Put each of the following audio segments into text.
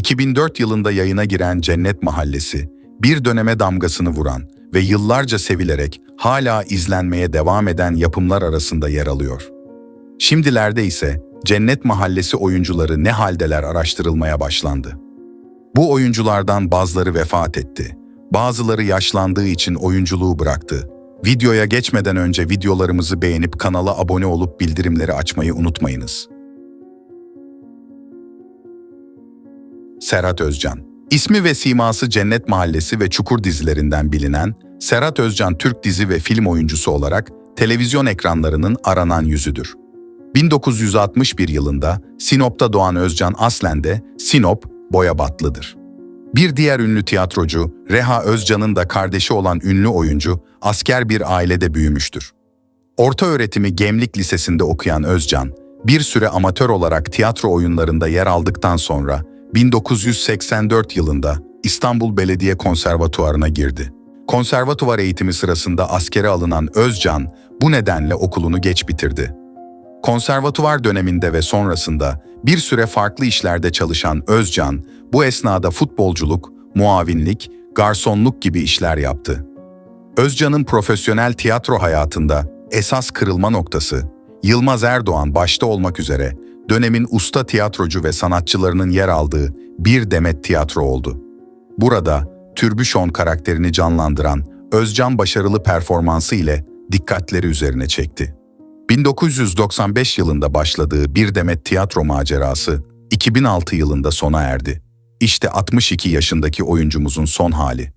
2004 yılında yayına giren Cennet Mahallesi, bir döneme damgasını vuran ve yıllarca sevilerek hala izlenmeye devam eden yapımlar arasında yer alıyor. Şimdilerde ise Cennet Mahallesi oyuncuları ne haldeler araştırılmaya başlandı. Bu oyunculardan bazıları vefat etti. Bazıları yaşlandığı için oyunculuğu bıraktı. Videoya geçmeden önce videolarımızı beğenip kanala abone olup bildirimleri açmayı unutmayınız. Serhat Özcan İsmi ve siması Cennet Mahallesi ve Çukur dizilerinden bilinen, Serhat Özcan Türk dizi ve film oyuncusu olarak televizyon ekranlarının aranan yüzüdür. 1961 yılında Sinop'ta doğan Özcan aslen de Sinop, Boyabatlı'dır. Bir diğer ünlü tiyatrocu, Reha Özcan'ın da kardeşi olan ünlü oyuncu, asker bir ailede büyümüştür. Orta öğretimi Gemlik Lisesi'nde okuyan Özcan, bir süre amatör olarak tiyatro oyunlarında yer aldıktan sonra 1984 yılında İstanbul Belediye Konservatuvarı'na girdi. Konservatuvar eğitimi sırasında askere alınan Özcan bu nedenle okulunu geç bitirdi. Konservatuvar döneminde ve sonrasında bir süre farklı işlerde çalışan Özcan, bu esnada futbolculuk, muavinlik, garsonluk gibi işler yaptı. Özcan'ın profesyonel tiyatro hayatında esas kırılma noktası, Yılmaz Erdoğan başta olmak üzere dönemin usta tiyatrocu ve sanatçılarının yer aldığı bir demet tiyatro oldu. Burada Türbüşon karakterini canlandıran Özcan başarılı performansı ile dikkatleri üzerine çekti. 1995 yılında başladığı Bir Demet tiyatro macerası 2006 yılında sona erdi. İşte 62 yaşındaki oyuncumuzun son hali.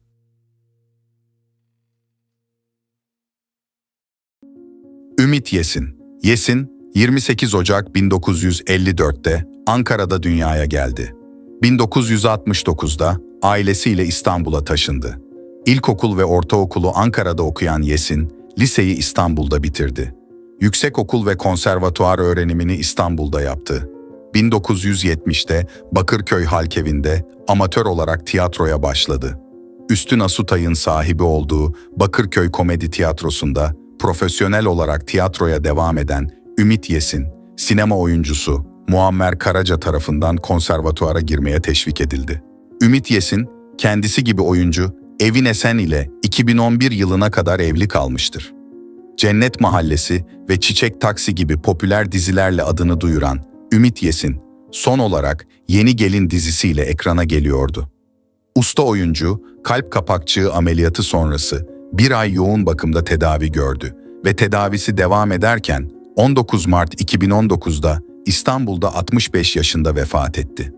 Ümit Yesin Yesin, 28 Ocak 1954'te Ankara'da dünyaya geldi. 1969'da ailesiyle İstanbul'a taşındı. İlkokul ve ortaokulu Ankara'da okuyan Yesin, liseyi İstanbul'da bitirdi. Yüksekokul ve konservatuar öğrenimini İstanbul'da yaptı. 1970'te Bakırköy Halkevi'nde amatör olarak tiyatroya başladı. Üstün Asutay'ın sahibi olduğu Bakırköy Komedi Tiyatrosu'nda profesyonel olarak tiyatroya devam eden Ümit Yesin, sinema oyuncusu Muammer Karaca tarafından konservatuara girmeye teşvik edildi. Ümit Yesin, kendisi gibi oyuncu Evin Esen ile 2011 yılına kadar evli kalmıştır. Cennet Mahallesi ve Çiçek Taksi gibi popüler dizilerle adını duyuran Ümit Yesin, son olarak Yeni Gelin dizisiyle ekrana geliyordu. Usta oyuncu, kalp kapakçığı ameliyatı sonrası bir ay yoğun bakımda tedavi gördü ve tedavisi devam ederken 19 Mart 2019'da İstanbul'da 65 yaşında vefat etti.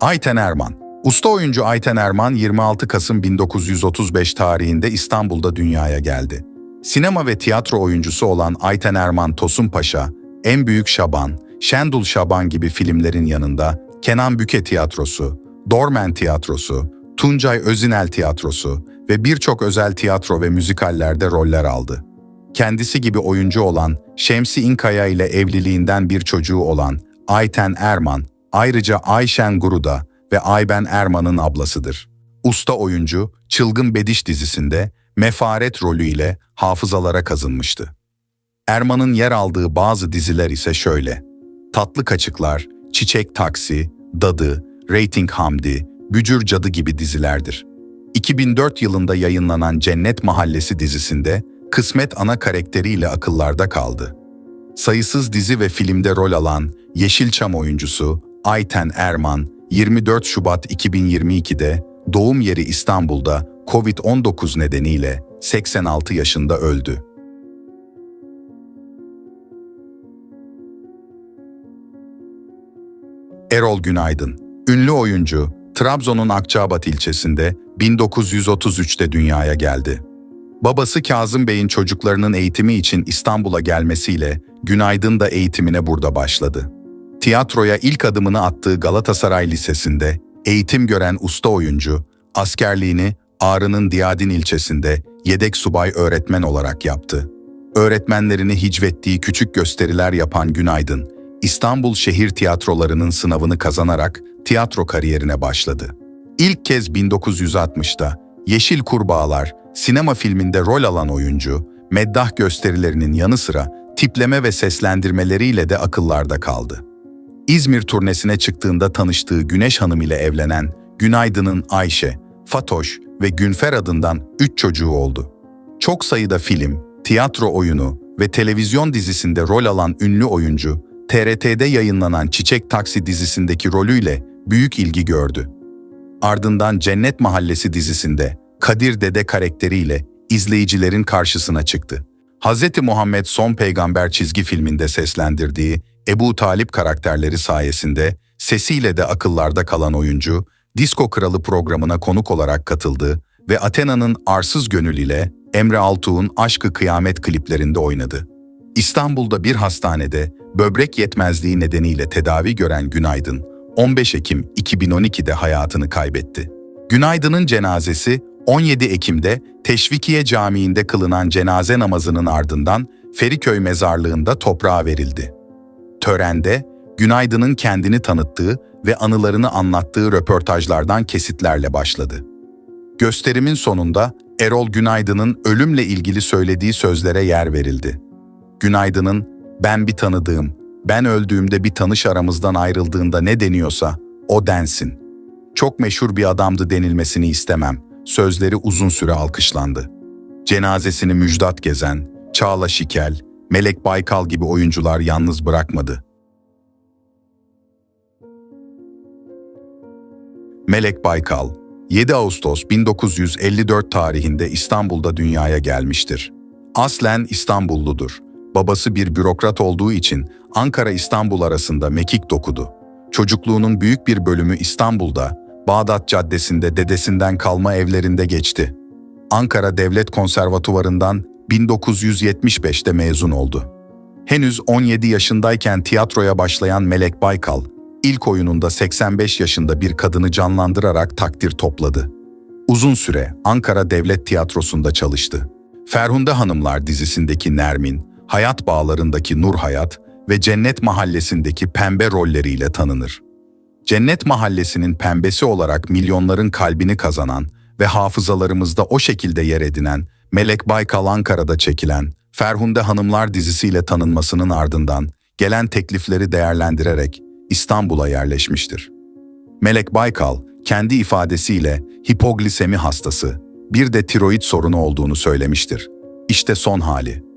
Ayten Erman Usta oyuncu Ayten Erman 26 Kasım 1935 tarihinde İstanbul'da dünyaya geldi. Sinema ve tiyatro oyuncusu olan Ayten Erman Tosun Paşa, En Büyük Şaban, Şendul Şaban gibi filmlerin yanında Kenan Büke Tiyatrosu, Dormen Tiyatrosu, Tuncay Özinel Tiyatrosu ve birçok özel tiyatro ve müzikallerde roller aldı. Kendisi gibi oyuncu olan Şemsi İnkaya ile evliliğinden bir çocuğu olan Ayten Erman, ayrıca Ayşen Guruda ve Ayben Erman'ın ablasıdır. Usta oyuncu, Çılgın Bediş dizisinde Mefaret rolüyle hafızalara kazınmıştı. Erman'ın yer aldığı bazı diziler ise şöyle. Tatlı Kaçıklar, Çiçek Taksi, Dadı, Rating Hamdi, Bücür Cadı gibi dizilerdir. 2004 yılında yayınlanan Cennet Mahallesi dizisinde Kısmet ana karakteriyle akıllarda kaldı. Sayısız dizi ve filmde rol alan Yeşilçam oyuncusu Ayten Erman 24 Şubat 2022'de doğum yeri İstanbul'da COVID-19 nedeniyle 86 yaşında öldü. Erol Günaydın, ünlü oyuncu, Trabzon'un Akçabat ilçesinde 1933'te dünyaya geldi. Babası Kazım Bey'in çocuklarının eğitimi için İstanbul'a gelmesiyle Günaydın da eğitimine burada başladı. Tiyatroya ilk adımını attığı Galatasaray Lisesi'nde eğitim gören usta oyuncu, askerliğini Ağrı'nın Diyadin ilçesinde yedek subay öğretmen olarak yaptı. Öğretmenlerini hicvettiği küçük gösteriler yapan Günaydın, İstanbul şehir tiyatrolarının sınavını kazanarak tiyatro kariyerine başladı. İlk kez 1960'da Yeşil Kurbağalar sinema filminde rol alan oyuncu, meddah gösterilerinin yanı sıra tipleme ve seslendirmeleriyle de akıllarda kaldı. İzmir turnesine çıktığında tanıştığı Güneş Hanım ile evlenen Günaydın'ın Ayşe, Fatoş ve Günfer adından üç çocuğu oldu. Çok sayıda film, tiyatro oyunu ve televizyon dizisinde rol alan ünlü oyuncu, TRT'de yayınlanan Çiçek Taksi dizisindeki rolüyle büyük ilgi gördü. Ardından Cennet Mahallesi dizisinde Kadir Dede karakteriyle izleyicilerin karşısına çıktı. Hz. Muhammed Son Peygamber çizgi filminde seslendirdiği Ebu Talip karakterleri sayesinde sesiyle de akıllarda kalan oyuncu, Disko Kralı programına konuk olarak katıldı ve Athena'nın Arsız Gönül ile Emre Altuğ'un Aşkı Kıyamet kliplerinde oynadı. İstanbul'da bir hastanede böbrek yetmezliği nedeniyle tedavi gören Günaydın, 15 Ekim 2012'de hayatını kaybetti. Günaydın'ın cenazesi 17 Ekim'de Teşvikiye Camii'nde kılınan cenaze namazının ardından Feriköy mezarlığında toprağa verildi. Törende Günaydın'ın kendini tanıttığı ve anılarını anlattığı röportajlardan kesitlerle başladı. Gösterimin sonunda Erol Günaydın'ın ölümle ilgili söylediği sözlere yer verildi. Günaydın'ın ben bir tanıdığım, ben öldüğümde bir tanış aramızdan ayrıldığında ne deniyorsa o densin. Çok meşhur bir adamdı denilmesini istemem. Sözleri uzun süre alkışlandı. Cenazesini Müjdat Gezen, Çağla Şikel, Melek Baykal gibi oyuncular yalnız bırakmadı. Melek Baykal, 7 Ağustos 1954 tarihinde İstanbul'da dünyaya gelmiştir. Aslen İstanbulludur. Babası bir bürokrat olduğu için Ankara-İstanbul arasında mekik dokudu. Çocukluğunun büyük bir bölümü İstanbul'da, Bağdat Caddesi'nde dedesinden kalma evlerinde geçti. Ankara Devlet Konservatuvarı'ndan 1975'te mezun oldu. Henüz 17 yaşındayken tiyatroya başlayan Melek Baykal, ilk oyununda 85 yaşında bir kadını canlandırarak takdir topladı. Uzun süre Ankara Devlet Tiyatrosu'nda çalıştı. Ferhunde Hanımlar dizisindeki Nermin, Hayat Bağlarındaki Nur Hayat ve Cennet Mahallesi'ndeki Pembe rolleriyle tanınır. Cennet Mahallesi'nin pembesi olarak milyonların kalbini kazanan ve hafızalarımızda o şekilde yer edinen Melek Baykal Ankara'da çekilen Ferhunde Hanımlar dizisiyle tanınmasının ardından gelen teklifleri değerlendirerek İstanbul'a yerleşmiştir. Melek Baykal kendi ifadesiyle hipoglisemi hastası, bir de tiroid sorunu olduğunu söylemiştir. İşte son hali.